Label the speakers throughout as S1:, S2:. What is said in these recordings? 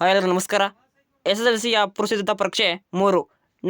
S1: Hi ಎಲ್ಲರೂ ನಮಸ್ಕಾರ. S S L ಸಿಯ ಪುರುಷಿದ್ಧ ಪರೀಕ್ಷೆ ಮೂರು.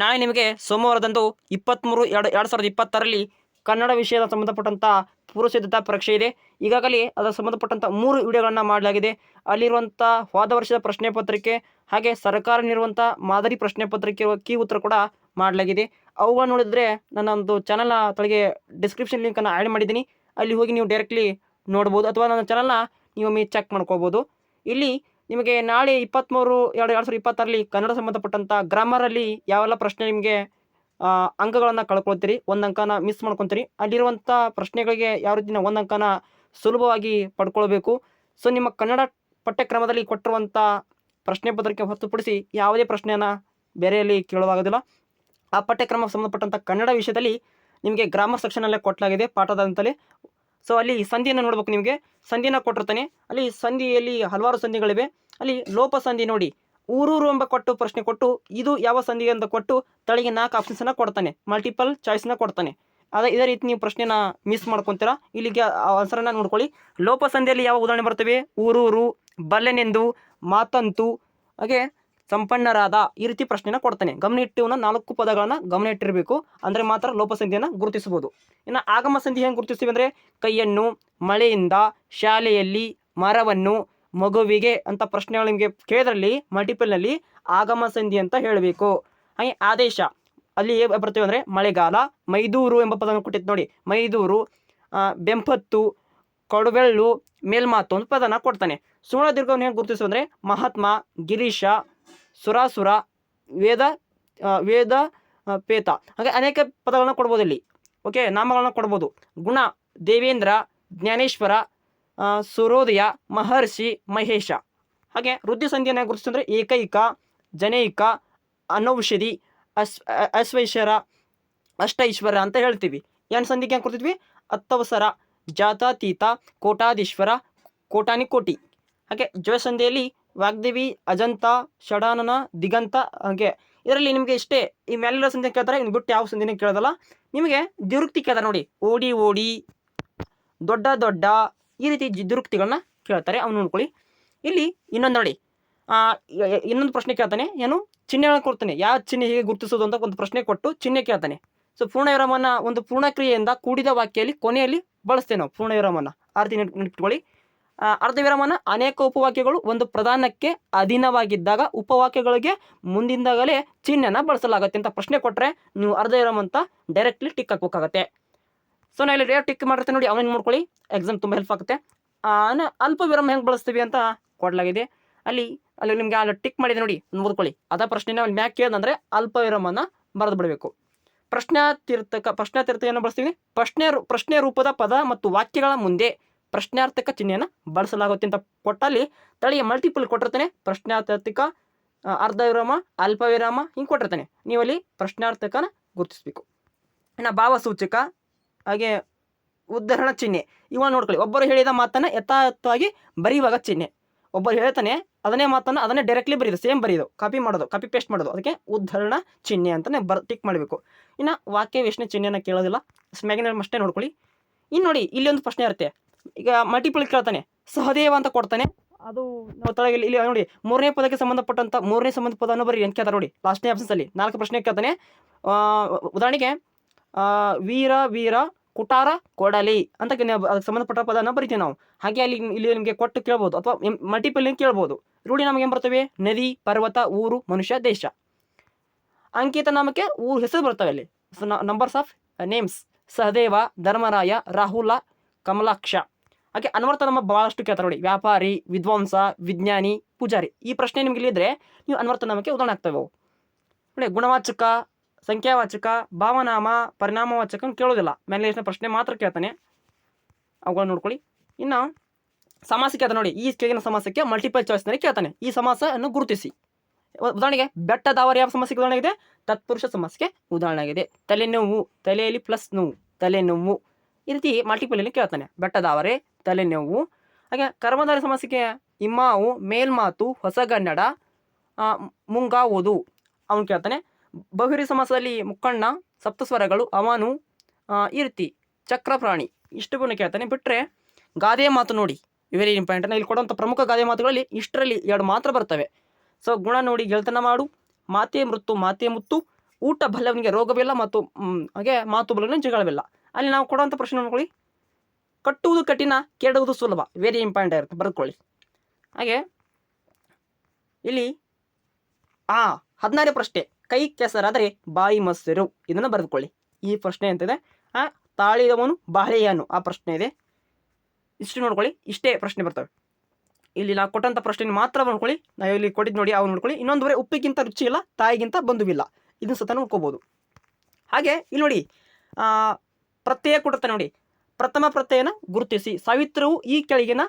S1: ನಾಳೆ ನಿಮಗೆ ಸೋಮವಾರದಂದು ಇಪ್ಪತ್ತ್ಮೂರು ಎರಡು ಎರಡು ಸಾವಿರದ ಇಪ್ಪತ್ತರಲ್ಲಿ ಕನ್ನಡ ವಿಷಯದ ಸಂಬಂಧಪಟ್ಟಂಥ ಪೂರ್ವಸಿದ್ಧತಾ ಪರೀಕ್ಷೆ ಇದೆ. ಈಗಾಗಲೇ ಅದರ ಸಂಬಂಧಪಟ್ಟಂಥ ಮೂರು ವಿಡಿಯೋಗಳನ್ನು ಮಾಡಲಾಗಿದೆ. ಅಲ್ಲಿರುವಂಥ ಹೋದ ವರ್ಷದ ಪ್ರಶ್ನೆ ಪತ್ರಿಕೆ ಹಾಗೆ ಸರ್ಕಾರ ನೀಡುವಂಥ ಮಾದರಿ ಪ್ರಶ್ನೆ ಪತ್ರಿಕೆ ಕೀ ಉತ್ತರ ಕೂಡ ಮಾಡಲಾಗಿದೆ. ಅವುಗಳನ್ನು ನೋಡಿದರೆ ನನ್ನ ಒಂದು ಚಾನಲ್ನ ತೊಳಗೆ ಡಿಸ್ಕ್ರಿಪ್ಷನ್ ಲಿಂಕನ್ನು ಆ್ಯಡ್ ಮಾಡಿದ್ದೀನಿ. ಅಲ್ಲಿ ಹೋಗಿ ನೀವು ಡೈರೆಕ್ಟ್ಲಿ ನೋಡ್ಬೋದು ಅಥವಾ ನನ್ನ ಚಾನಲ್ನ ನೀವೊಮ್ಮೆ ಚೆಕ್ ಮಾಡ್ಕೋಬೋದು. ಇಲ್ಲಿ ನಿಮಗೆ ನಾಳೆ ಇಪ್ಪತ್ತ್ಮೂರು ಎರಡು ಎರಡು ಸಾವಿರದ ಇಪ್ಪತ್ತರಲ್ಲಿ ಕನ್ನಡ ಸಂಬಂಧಪಟ್ಟಂಥ ಗ್ರಾಮರಲ್ಲಿ ಯಾವೆಲ್ಲ ಪ್ರಶ್ನೆ ನಿಮಗೆ ಅಂಕಗಳನ್ನು ಕಳ್ಕೊಳ್ತೀರಿ, ಒಂದು ಅಂಕನ ಮಿಸ್ ಮಾಡ್ಕೊತೀರಿ ಅಲ್ಲಿರುವಂಥ ಪ್ರಶ್ನೆಗಳಿಗೆ ಯಾವ ರೀತಿ ನಾವು ಒಂದು ಅಂಕನ ಸುಲಭವಾಗಿ ಪಡ್ಕೊಳ್ಬೇಕು. ಸೊ ನಿಮ್ಮ ಕನ್ನಡ ಪಠ್ಯಕ್ರಮದಲ್ಲಿ ಕೊಟ್ಟಿರುವಂಥ ಪ್ರಶ್ನೆ ಪತ್ರಿಕೆ ಹೊರತುಪಡಿಸಿ ಯಾವುದೇ ಪ್ರಶ್ನೆಯನ್ನು ಬೇರೆಯಲ್ಲಿ ಕೇಳೋದಾಗೋದಿಲ್ಲ. ಆ ಪಠ್ಯಕ್ರಮ ಸಂಬಂಧಪಟ್ಟಂಥ ಕನ್ನಡ ವಿಷಯದಲ್ಲಿ ನಿಮಗೆ ಗ್ರಾಮರ್ ಸೆಕ್ಷನಲ್ಲೇ ಕೊಟ್ಟಲಾಗಿದೆ ಪಾಠದಂತಲೇ ಸೊ ಅಲ್ಲಿ ಸಂಧಿಯನ್ನು ನೋಡ್ಬೇಕು ನಿಮಗೆ. ಸಂಧಿನ ಕೊಟ್ಟಿರ್ತಾನೆ. ಅಲ್ಲಿ ಸಂಧಿಯಲ್ಲಿ ಹಲವಾರು ಸಂಧಿಗಳಿವೆ. ಅಲ್ಲಿ ಲೋಪ ಸಂಧಿ ನೋಡಿ. ಊರೂರು ಎಂಬ ಕೊಟ್ಟು ಪ್ರಶ್ನೆ ಕೊಟ್ಟು, ಇದು ಯಾವ ಸಂಧಿ ಅಂತ ಕೊಟ್ಟು ತಳಿಗೆ ನಾಲ್ಕು ಆಪ್ಷನ್ಸನ್ನು ಕೊಡ್ತಾನೆ. ಮಲ್ಟಿಪಲ್ ಚಾಯ್ಸ್ನ ಕೊಡ್ತಾನೆ. ಅದೇ ಇದೇ ರೀತಿ ನೀವು ಪ್ರಶ್ನೆನ ಮಿಸ್ ಮಾಡ್ಕೊತೀರಾ? ಇಲ್ಲಿಗೆ ಆನ್ಸರನ್ನು ನೋಡ್ಕೊಳ್ಳಿ. ಲೋಪ ಸಂಧಿಯಲ್ಲಿ ಯಾವ ಉದಾಹರಣೆ ಬರ್ತವೆ? ಊರೂರು, ಬಲ್ಲೆನೆಂದು, ಮಾತಂತು. ಹಾಗೆ ಸಂಪನ್ನರಾದ ಈ ರೀತಿ ಪ್ರಶ್ನೆನ ಕೊಡ್ತಾನೆ. ಗಮನ ಇಟ್ಟುವನ್ನ ನಾಲ್ಕು ಪದಗಳನ್ನು ಗಮನ ಇಟ್ಟಿರಬೇಕು ಅಂದರೆ ಮಾತ್ರ ಲೋಪಸಂಧಿಯನ್ನು ಗುರುತಿಸಬಹುದು. ಇನ್ನು ಆಗಮ ಸಂಧಿ ಹೆಂಗೆ ಗುರುತಿಸ್ತೀವಿ ಅಂದರೆ ಕೈಯನ್ನು ಮಳೆಯಿಂದ ಶಾಲೆಯಲ್ಲಿ ಮರವನ್ನು ಮಗುವಿಗೆ ಅಂತ ಪ್ರಶ್ನೆಗಳು ನಿಮಗೆ ಕೇಳಿದ್ರಲ್ಲಿ ಮಲ್ಟಿಪಲ್ನಲ್ಲಿ ಆಗಮ ಸಂಧಿ ಅಂತ ಹೇಳಬೇಕು. ಹಾಗೆ ಆದೇಶ. ಅಲ್ಲಿ ಬರ್ತೇವೆ ಅಂದರೆ ಮಳೆಗಾಲ, ಮೈದೂರು ಎಂಬ ಪದವನ್ನು ಕೊಟ್ಟಿತ್ತು ನೋಡಿ. ಮೈದೂರು ಬೆಂಪತ್ತು, ಕೊಡಬೆಳ್ಳು, ಮೇಲ್ಮಾತು ಅಂತ ಪದನ ಕೊಡ್ತಾನೆ. ಸುವರ್ಣ ದೀರ್ಘವನ್ನು ಹೆಂಗೆ ಗುರುತಿಸು ಅಂದರೆ ಮಹಾತ್ಮ, ಗಿರೀಶ ಸುರಾಸುರ ವೇದ ವೇದ ಪೇತ. ಹಾಗೆ ಅನೇಕ ಪದಗಳನ್ನ ಕೊಡ್ಬೋದು ಇಲ್ಲಿ. ಓಕೆ ನಾಮಗಳನ್ನ ಕೊಡ್ಬೋದು. ಗುಣ, ದೇವೇಂದ್ರ, ಜ್ಞಾನೇಶ್ವರ ಸುರೋದಯ, ಮಹರ್ಷಿ, ಮಹೇಶ. ಹಾಗೆ ವೃದ್ಧಿ ಸಂಧಿಯನ್ನು ಗುರುತಿಸಿದ್ರೆ ಏಕೈಕ, ಜನೈಕ, ಅನೌಷಧಿ, ಅಸ್ ಅಶ್ವೈಶ್ವರ ಅಷ್ಟೈಶ್ವರ ಅಂತ ಹೇಳ್ತೀವಿ. ಏನು ಸಂಧಿಗೆ ಏನು ಕೊಡ್ತಿದ್ವಿ? ಅತ್ತವಸರ, ಜಾತಾತೀತ, ಕೋಟಾಧೀಶ್ವರ ಕೋಟಾನಿ ಕೋಟಿ ಹಾಗೆ ಜಯಸಂಧಿಯಲ್ಲಿ ವಾಗ್ದೇವಿ ಅಜಂತ ಷಡಾನನ ದಿಗಂತ ಹಾಗೆ ಇದರಲ್ಲಿ ನಿಮಗೆ ಇಷ್ಟೇ ಈ ಮೇಲಿರೋ ಸಂಧಿ ಕೇಳ್ತಾರೆ ಇನ್ನು ಬಿಟ್ಟು ಯಾವ ಸಂಧಿನ ಕೇಳೋದಲ್ಲ. ನಿಮಗೆ ದುರುಕ್ತಿ ಕೇಳ್ತಾರೆ ನೋಡಿ ಓಡಿ ಓಡಿ ದೊಡ್ಡ ದೊಡ್ಡ ಈ ರೀತಿ ದುರುಕ್ತಿಗಳನ್ನ ಕೇಳ್ತಾರೆ ಅವ್ನು ನೋಡ್ಕೊಳ್ಳಿ. ಇಲ್ಲಿ ಇನ್ನೊಂದು ನೋಡಿ ಇನ್ನೊಂದು ಪ್ರಶ್ನೆ ಕೇಳ್ತಾನೆ ಏನು? ಚಿಹ್ನೆಗಳನ್ನ ಕೊಡ್ತಾನೆ. ಯಾವ ಚಿಹ್ನೆ ಹೇಗೆ ಗುರುತಿಸೋದು ಅಂತ ಒಂದು ಪ್ರಶ್ನೆ ಕೊಟ್ಟು ಚಿಹ್ನೆ ಕೇಳ್ತಾನೆ. ಸೊ ಪೂರ್ಣ ವಿರಾಮನ ಒಂದು ಪೂರ್ಣ ಕ್ರಿಯೆಯಿಂದ ಕೂಡಿದ ವಾಕ್ಯಲ್ಲಿ ಕೊನೆಯಲ್ಲಿ ಬಳಸ್ತೇವೆ ನಾವು ಪೂರ್ಣ ವಿರಾಮನ ಆರತಿ ನೆನ್ಪಿಟ್ಕೊಳ್ಳಿ. ಆ, ಅರ್ಧ ವಿರಾಮನ ಅನೇಕ ಉಪವಾಕ್ಯಗಳು ಒಂದು ಪ್ರಧಾನಕ್ಕೆ ಅಧೀನವಾಗಿದ್ದಾಗ ಉಪವಾಕ್ಯಗಳಿಗೆ ಮುಂದಿಂದಾಗಲೇ ಚಿಹ್ನೆನ ಬಳಸಲಾಗುತ್ತೆ ಅಂತ ಪ್ರಶ್ನೆ ಕೊಟ್ಟರೆ ನೀವು ಅರ್ಧ ವಿರಾಮ ಅಂತ ಡೈರೆಕ್ಟ್ಲಿ ಟಿಕ್ ಹಾಕ್ಬೇಕಾಗತ್ತೆ. ಸೊ ನಾ ಇಲ್ಲಿ ಟಿಕ್ ಮಾಡಿರ್ತೀನಿ ನೋಡಿ, ಅವನೇನು ಮಾಡ್ಕೊಳ್ಳಿ? ಎಕ್ಸಾಮ್ ತುಂಬ ಹೆಲ್ಪ್ ಆಗುತ್ತೆ. ಅಲ್ಪ ವಿರಾಮ ಹೆಂಗೆ ಬಳಸ್ತೀವಿ ಅಂತ ಕೊಡಲಾಗಿದೆ. ಅಲ್ಲಿ ಅಲ್ಲಿ ನಿಮಗೆ ಅಲ್ಲಿ ಟಿಕ್ ಮಾಡಿದೆ ನೋಡಿ, ನೋಡ್ಕೊಳ್ಳಿ. ಅದ ಪ್ರಶ್ನೆನ ಅಲ್ಲಿ ಮ್ಯಾಕ್ ಕೇಳಿದಂದ್ರೆ ಅಲ್ಪ ವಿರಾಮನ ಬರೆದು ಬಿಡಬೇಕು ಪ್ರಶ್ನಾತೀರ್ಥಕ ಪ್ರಶ್ನಾತೀರ್ಥ ಏನು ಬಳಸ್ತೀವಿ? ಪ್ರಶ್ನೆ ಪ್ರಶ್ನೆ ರೂಪದ ಪದ ಮತ್ತು ವಾಕ್ಯಗಳ ಮುಂದೆ. ಪ್ರಶ್ನಾರ್ಥಕ ಚಿಹ್ನೆಯನ್ನು ಬಳಸಲಾಗುತ್ತೆ ಅಂತ ಕೊಟ್ಟಲ್ಲಿ ತಳಿಯ ಮಲ್ಟಿಪಲ್ ಕೊಟ್ಟಿರ್ತಾನೆ. ಪ್ರಶ್ನಾರ್ಥಕ ಅರ್ಧ ವಿರಾಮ ಅಲ್ಪ ವಿರಾಮ ಹಿಂಗೆ ಕೊಟ್ಟಿರ್ತಾನೆ. ನೀವಲ್ಲಿ ಪ್ರಶ್ನಾರ್ಥಕನ ಗುರುತಿಸಬೇಕು. ಇನ್ನು ಭಾವಸೂಚಕ, ಹಾಗೆ ಉದಾಹರಣ ಚಿಹ್ನೆ ಇವಾಗ ನೋಡ್ಕೊಳ್ಳಿ. ಒಬ್ಬರು ಹೇಳಿದ ಮಾತನ್ನು ಯಥಾರ್ಥವಾಗಿ ಬರೆಯುವಾಗ ಚಿಹ್ನೆ. ಒಬ್ಬರು ಹೇಳ್ತಾನೆ, ಅದನ್ನೇ ಮಾತನ್ನು ಅದನ್ನೇ ಡೈರೆಕ್ಟ್ಲಿ ಬರೆಯೋದು ಸೇಮ್ ಬರೆಯೋದು. ಕಾಪಿ ಮಾಡೋದು ಕಾಪಿ ಪೇಸ್ಟ್ ಮಾಡೋದು. ಅದಕ್ಕೆ ಉದ್ಧರಣ ಚಿಹ್ನೆ ಅಂತಲೇ ಬರ್ ಟಿಕ್ ಮಾಡಬೇಕು. ಇನ್ನು ವಾಕ್ಯ ವಿಷ್ಣು ಚಿಹ್ನೆಯನ್ನು ಕೇಳೋದಿಲ್ಲ. ಸ್ಮ್ಯಾಗಿನಲ್ಲಿ ಅಷ್ಟೇ ನೋಡ್ಕೊಳ್ಳಿ. ಇನ್ನು ನೋಡಿ, ಇಲ್ಲಿ ಒಂದು ಪ್ರಶ್ನೆ ಇರುತ್ತೆ. ಈಗ ಮಲ್ಟಿಪಲ್ ಕೇಳ್ತಾನೆ, ಸಹದೇವ ಅಂತ ಕೊಡ್ತಾನೆ. ಅದು ನಾವು ಇಲ್ಲಿ ನೋಡಿ, ಮೂರನೇ ಪದಕ್ಕೆ ಸಂಬಂಧಪಟ್ಟಂತ ಮೂರನೇ ಸಂಬಂಧ ಪದವನ್ನು ಬರೀ ಅಂತ ಕೇಳ್ತಾರೆ ನೋಡಿ ಲಾಸ್ಟ್ನೇ ಆಪ್ಷನ್ಸಲ್ಲಿ ನಾಲ್ಕು ಪ್ರಶ್ನೆ ಕೇಳ್ತಾನೆ. ಉದಾಹರಣೆಗೆ ವೀರ ವೀರ, ಕುಟಾರ, ಕೊಡಲಿ ಅಂತ ಅದಕ್ಕೆ ಸಂಬಂಧಪಟ್ಟ ಪದನ ಬರಿತೀವಿ ನಾವು. ಹಾಗೆ ಅಲ್ಲಿ ಇಲ್ಲಿ ನಿಮಗೆ ಕೊಟ್ಟು ಕೇಳ್ಬೋದು ಅಥವಾ ಮಲ್ಟಿಪಲ್ ಕೇಳ್ಬೋದು. ರೂಢಿ ನಮಗೆ ಏನು ಬರ್ತವೆ? ನದಿ, ಪರ್ವತ, ಊರು, ಮನುಷ್ಯ, ದೇಶ. ಅಂಕಿತ ನಾಮಕ್ಕೆ ಊರು ಹೆಸರು ಬರ್ತವೆ ಅಲ್ಲಿ. Numbers of names Sahadeva, Dharmaraya, Rahula, Kamalaksha. ಹಾಗೆ ಅನ್ವರ್ಥ ನಮ್ಮ ಭಾಳಷ್ಟು ಕೇಳ್ತಾರೆ ನೋಡಿ. ವ್ಯಾಪಾರಿ, ವಿದ್ವಾಂಸ, ವಿಜ್ಞಾನಿ, ಪೂಜಾರಿ ಈ ಪ್ರಶ್ನೆ ನಿಮ್ಗೆ ಇಲ್ಲಿದ್ರೆ ನೀವು ಅನ್ವರ್ಥ ಉದಾಹರಣೆ ಆಗ್ತವೆ ನೋಡಿ, ಗುಣವಾಚಕ, ಸಂಖ್ಯಾವಾಚಕ, ಭಾವನಾಮ, ಪರಿಣಾಮವಾಚಕ ಕೇಳೋದಿಲ್ಲ. ಮ್ಯಾನೇಜ್ನ ಪ್ರಶ್ನೆ ಮಾತ್ರ ಕೇಳ್ತಾನೆ. ಅವುಗಳನ್ನ ನೋಡ್ಕೊಳ್ಳಿ. ಇನ್ನು ಸಮಾಸ ಕೇಳ್ತಾನೆ ನೋಡಿ. ಈ ಕೆಳಗಿನ ಸಮಾಸಕ್ಕೆ ಮಲ್ಟಿಪಲ್ ಚಾಯ್ಸ್ನಲ್ಲಿ ಕೇಳ್ತಾನೆ. ಈ ಸಮಾಸವನ್ನು ಗುರುತಿಸಿ. ಉದಾಹರಣೆಗೆ ಬೆಟ್ಟದವರ ಯಾವ ಸಮಸ್ಯೆಗೆ ಉದಾಹರಣೆ ಇದೆ ತತ್ಪುರುಷ ಸಮಸ್ಯೆಗೆ ಉದಾಹರಣೆ ಆಗಿದೆ. ತಲೆನೋವು, ತಲೆಯಲ್ಲಿ ಪ್ಲಸ್ ನೋವು, ತಲೆನೋವು. ಈ ರೀತಿ ಮಲ್ಟಿಪಲಲ್ಲಿ ಕೇಳ್ತಾನೆ. ಬೆಟ್ಟದವರೆ ತಲೆನೋವು. ಹಾಗೆ ಕರ್ಮಧಾರಿ ಸಮಸ್ಯೆಗೆ ಇಮ್ಮಾವು, ಮೇಲ್ಮಾತು ಹೊಸಗನ್ನಡ ಮುಂಗಾವುದು. ಅವನು ಕೇಳ್ತಾನೆ, ಬಹುರಿ ಸಮಾಸದಲ್ಲಿ ಮುಕ್ಕಣ್ಣ, ಸಪ್ತಸ್ವರಗಳು, ಅವನು ಇರ್ತಿ ಚಕ್ರಪ್ರಾಣಿ. ಇಷ್ಟು ಕೇಳ್ತಾನೆ ಬಿಟ್ಟರೆ ಗಾದೆ ಮಾತು ನೋಡಿ. ವೆರಿ ಇಂಪಾರ್ಟೆಂಟ್ ಇಲ್ಲಿ ಕೊಡುವಂಥ ಪ್ರಮುಖ ಗಾದೆ ಮಾತುಗಳಲ್ಲಿ ಇಷ್ಟರಲ್ಲಿ ಎರಡು ಮಾತ್ರ ಬರ್ತವೆ. ಸೊ, ಗುಣ ನೋಡಿ ಗೆಳೆತನ ಮಾಡು. ಮಾತೆ ಮೃತ್ತು, ಮಾತೆ ಮುತ್ತು. ಊಟ ಬಲ್ಲವನಿಗೆ ರೋಗವಿಲ್ಲ ಮತ್ತು ಹಾಗೆ ಮಾತು ಬಲ್ಲವನಿಗೆ ಜಗಳವಿಲ್ಲ ಅಲ್ಲಿ ನಾವು ಕೊಡುವಂಥ ಪ್ರಶ್ನೆ ನೋಡ್ಕೊಳ್ಳಿ ಕಟ್ಟುವುದು ಕಠಿಣ ಕೆಡುವುದು ಸುಲಭ. ವೆರಿ ಇಂಪಾರ್ಟೆಂಟ್ ಆಗಿರುತ್ತೆ ಬರೆದುಕೊಳ್ಳಿ ಹಾಗೆ ಇಲ್ಲಿ ಆ ಹದಿನಾರನೇ ಪ್ರಶ್ನೆ ಕೈ ಕೆಸರಾದರೆ ಬಾಯಿ ಮೊಸರು. ಇದನ್ನು ಬರೆದುಕೊಳ್ಳಿ. ಈ ಪ್ರಶ್ನೆ ಅಂತಿದೆ ಆ ತಾಳಿದವನು ಬಾಳೆಯನು ಆ ಪ್ರಶ್ನೆ ಇದೆ. ಇಷ್ಟು ನೋಡ್ಕೊಳ್ಳಿ. ಇಷ್ಟೇ ಪ್ರಶ್ನೆ ಬರ್ತವೆ. ಇಲ್ಲಿ ನಾವು ಕೊಟ್ಟಂಥ ಪ್ರಶ್ನೆ ಮಾತ್ರ ನೋಡ್ಕೊಳ್ಳಿ. ನಾವು ಇಲ್ಲಿ ಕೊಟ್ಟಿದ್ದು ನೋಡಿ ಅವ್ರು ನೋಡ್ಕೊಳ್ಳಿ. ಇನ್ನೊಂದು ಬರೀ ಉಪ್ಪಿಗಿಂತ ರುಚಿ ಇಲ್ಲ ತಾಯಿಗಿಂತ ಬಂಧುವಿಲ್ಲ. ಇದನ್ನು ಸತ ನೋಡ್ಕೋಬೋದು. ಹಾಗೆ ಇಲ್ಲಿ ನೋಡಿ ಆ, ಪ್ರತ್ಯಯ ಕೊಡುತ್ತೆ ನೋಡಿ. ಪ್ರಥಮ ಪ್ರತ್ಯಯನ ಗುರುತಿಸಿ. ಸಾವಿತ್ರವು ಈ ಕೆಳಗಿನ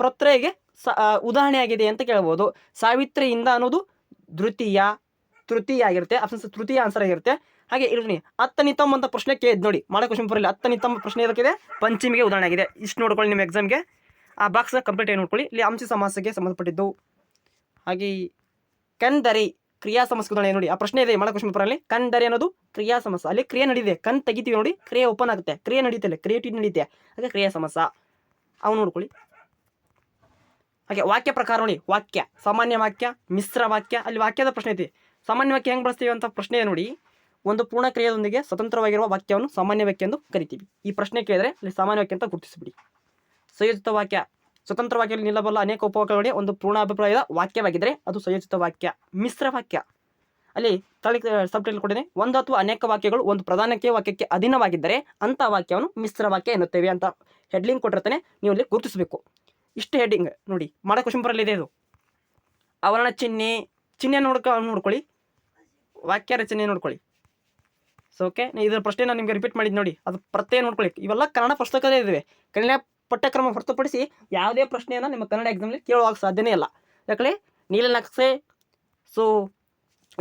S1: ಪ್ರತ್ಯಯಗೆ ಸ ಉದಾಹರಣೆಯಾಗಿದೆ ಅಂತ ಕೇಳ್ಬೋದು. ಸಾವಿತ್ರಿಯಿಂದ ಅನ್ನೋದು ದ್ವಿತೀಯ, ತೃತೀಯ ಆಗಿರುತ್ತೆ. ಆಪ್ಷನ್ಸ್ ತೃತೀಯ ಆನ್ಸರ್ ಆಗಿರುತ್ತೆ. ಹಾಗೆ ಇಲ್ಲಿ ಹತ್ತನಿತಮ್ ಅಂತ ಪ್ರಶ್ನೆ ಇದು ನೋಡಿ. ಮಾಡೋ ಕ್ವಶನ್ ಪರಲ್ಲಿ ಹತ್ತ ನಿತಮ್ ಪ್ರಶ್ನೆ ಇದಕ್ಕಿದೆ. ಪಂಚಮಿಗೆ ಉದಾಹರಣೆ ಆಗಿದೆ. ಇಷ್ಟು ನೋಡ್ಕೊಳ್ಳಿ ನಿಮ್ಮ ಎಕ್ಸಾಮ್ಗೆ ಆ ಬಾಕ್ಸ್ನ ಕಂಪ್ಲೀಟ್ ಆಗಿ ನೋಡ್ಕೊಳ್ಳಿ. ಇಲ್ಲಿ ಅಂಶ ಸಮಾಸಕ್ಕೆ ಸಂಬಂಧಪಟ್ಟಿದ್ದು. ಹಾಗೆ ಕಂದರಿ ಕ್ರಿಯಾ ಸಮಸ್ಯೆ ನೋಡಿ, ಆ ಪ್ರಶ್ನೆ ಇದೆ ಮಳ ಕ್ವಶನ್ ಪೇಪರ್ ಅಲ್ಲಿ. ಕಂಡರೆ ಅನ್ನೋದು ಕ್ರಿಯಾ ಸಮಸ್ಯೆ. ಅಲ್ಲಿ ಕ್ರಿಯೆ ನಡೀದೆ ಕಣ್ ತೆಗಿತೀವಿ ನೋಡಿ, ಕ್ರಿಯೆ ಓಪನ್ ಆಗುತ್ತೆ. ಕ್ರಿಯೆ ನಡೀತಲ್ಲ ಕ್ರಿಯೇಟಿವ್ ನಡೀತೆ ಹಾಗೆ ಕ್ರಿಯಾ ಸಮಸ್ಯೆ. ಅವು ನೋಡ್ಕೊಳ್ಳಿ. ಹಾಗೆ ವಾಕ್ಯ ಪ್ರಕಾರ ನೋಡಿ, ವಾಕ್ಯ. ಸಾಮಾನ್ಯ ವಾಕ್ಯ, ಮಿಶ್ರ ವಾಕ್ಯ. ಅಲ್ಲಿ ವಾಕ್ಯದ ಪ್ರಶ್ನೆ ಐತಿ ಸಾಮಾನ್ಯ ವಾಕ್ಯ ಹೆಂಗೆ ಬಳಸ್ತೀವಿ ಅಂತ ಪ್ರಶ್ನೆ ನೋಡಿ. ಒಂದು ಪೂರ್ಣ ಕ್ರಿಯೆಯೊಂದಿಗೆ ಸ್ವತಂತ್ರವಾಗಿರುವ ವಾಕ್ಯವನ್ನು ಸಾಮಾನ್ಯ ವಾಕ್ಯ ಎಂದು ಕರಿತೀವಿ. ಈ ಪ್ರಶ್ನೆ ಕೇಳಿದ್ರೆ ಅಲ್ಲಿ ಸಾಮಾನ್ಯ ವಾಕ್ಯ ಅಂತ ಗುರುತಿಸಿಬಿಡಿ. ಸಂಯೋಜಿತ ವಾಕ್ಯ. ಸ್ವತಂತ್ರ ವಾಕ್ಯದಲ್ಲಿ ನಿಲ್ಲಬಲ್ಲ ಅನೇಕ ಉಪವಾಕ್ಯಗಳಿಗೆ ಒಂದು ಪೂರ್ಣ ಅಭಿಪ್ರಾಯದ ವಾಕ್ಯವಾಗಿದ್ದರೆ ಅದು ಸಂಯೋಜಿತ ವಾಕ್ಯ, ಮಿಶ್ರ ವಾಕ್ಯ. ಅಲ್ಲಿ ತಳಿ ಸಬ್ ಟೈಟಲ್ ಕೊಟ್ಟಿದೆ ಒಂದು ಅಥವಾ ಅನೇಕ ವಾಕ್ಯಗಳು ಒಂದು ಪ್ರಧಾನಕ್ಕೆ ವಾಕ್ಯಕ್ಕೆ ಅಧೀನವಾಗಿದ್ದರೆ ಅಂಥ ವಾಕ್ಯವನ್ನು ಮಿಶ್ರ ವಾಕ್ಯ ಎನ್ನುತ್ತೇವೆ ಅಂತ ಹೆಡ್ಲಿಂಗ್ ಕೊಟ್ಟಿರ್ತಾನೆ. ನೀವು ಇಲ್ಲಿ ಗುರುತಿಸಬೇಕು. ಇಷ್ಟು ಹೆಡ್ಡಿಂಗ್ ನೋಡಿ. ಮಾಡ ಕ್ವಶನ್ ಬರಲಿದೆ ಇದು. ಅವರಣ ಚಿಹ್ನೆ ಚಿಹ್ನೆ ನೋಡ್ಕೊ, ನೋಡ್ಕೊಳ್ಳಿ. ವಾಕ್ಯ ರಚನೆ ನೋಡ್ಕೊಳ್ಳಿ. ಸೊ ಓಕೆ ಇದರ ಪ್ರಶ್ನೆ ನಾನು ನಿಮಗೆ ರಿಪೀಟ್ ಮಾಡಿದ್ದು ನೋಡಿ. ಅದು ಪ್ರತ್ಯೇಕ ನೋಡ್ಕೊಳ್ಳಿ. ಇವೆಲ್ಲ ಕನ್ನಡ ಪುಸ್ತಕದೇ ಇದ್ದಾವೆ ಕನ್ನಡ ಪಠ್ಯಕ್ರಮ ಹೊರತುಪಡಿಸಿ ಯಾವುದೇ ಪ್ರಶ್ನೆಯನ್ನು ನಿಮ್ಮ ಕನ್ನಡ ಎಕ್ಸಾಮ್ಲಿ ಕೇಳುವಾಗ ಸಾಧ್ಯನೇ ಇಲ್ಲ. ಯಾಕಂದರೆ ನೀಲನಕ್ಷೆ ಸೊ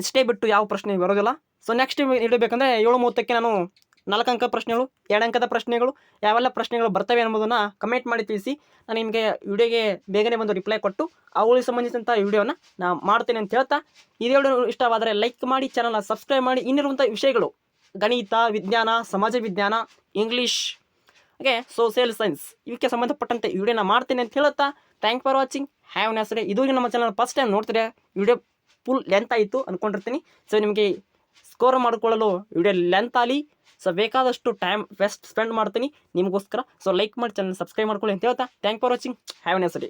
S1: ಇಷ್ಟೇ ಬಿಟ್ಟು ಯಾವ ಪ್ರಶ್ನೆ ಬರೋದಿಲ್ಲ. ಸೊ ನೆಕ್ಸ್ಟ್ ಇಡಬೇಕಂದ್ರೆ ಏಳು ಮೂವತ್ತಕ್ಕೆ ನಾನು ನಾಲ್ಕು ಅಂಕ ಪ್ರಶ್ನೆಗಳು, ಎರಡು ಅಂಕದ ಪ್ರಶ್ನೆಗಳು, ಯಾವೆಲ್ಲ ಪ್ರಶ್ನೆಗಳು ಬರ್ತವೆ ಅನ್ನೋದನ್ನು ಕಮೆಂಟ್ ಮಾಡಿ ತಿಳಿಸಿ, ನಾನು ನಿಮಗೆ ವಿಡಿಯೋಗೆ ಬೇಗನೆ ಬಂದು ರಿಪ್ಲೈ ಕೊಟ್ಟು ಅವುಗಳಿಗೆ ಸಂಬಂಧಿಸಿದಂಥ ವಿಡಿಯೋನ ನಾನು ಮಾಡ್ತೇನೆ ಅಂತ ಹೇಳ್ತಾ ಇದೇಳು ಇಷ್ಟವಾದರೆ ಲೈಕ್ ಮಾಡಿ ಚಾನಲ್ನ ಸಬ್ಸ್ಕ್ರೈಬ್ ಮಾಡಿ ಇನ್ನಿರುವಂಥ ವಿಷಯಗಳು ಗಣಿತ, ವಿಜ್ಞಾನ, ಸಮಾಜ ವಿಜ್ಞಾನ ಇಂಗ್ಲೀಷ್ ಹಾಗೆ ಸೋಷಿಯಲ್ ಸೈನ್ಸ್ ಇವಕ್ಕೆ ಸಂಬಂಧಪಟ್ಟಂತೆ ವಿಡಿಯೋನ ಮಾಡ್ತೀನಿ ಅಂತ ಹೇಳುತ್ತಾ ಥ್ಯಾಂಕ್ ಫಾರ್ ವಾಚಿಂಗ್ ಹ್ಯಾವ್ ನೆಸ್ರೆ ಇದು ನಮ್ಮ ಚಾನಲ್ ಫಸ್ಟ್ ಟೈಮ್ ನೋಡ್ತೀರಾ ವಿಡಿಯೋ ಫುಲ್ ಲೆಂತ್ ಆಯಿತು ಅಂದ್ಕೊಂಡಿರ್ತೀನಿ ಸೊ ನಿಮಗೆ ಸ್ಕೋರ್ ಮಾಡಿಕೊಳ್ಳಲು ವಿಡಿಯೋ ಲೆಂತ್ ಆಗಲಿ ಸೊ ಬೇಕಾದಷ್ಟು ಟೈಮ್ ವೆಸ್ಟ್ ಸ್ಪೆಂಡ್ ಮಾಡ್ತೀನಿ. ನಿಮಗೋಸ್ಕರ ಸೊ ಲೈಕ್ ಮಾಡಿ ಚಾನಲ್ ಸಬ್ಸ್ಕ್ರೈಬ್ ಮಾಡ್ಕೊಳ್ಳಿ ಅಂತ ಹೇಳ್ತಾ thank for watching have nice day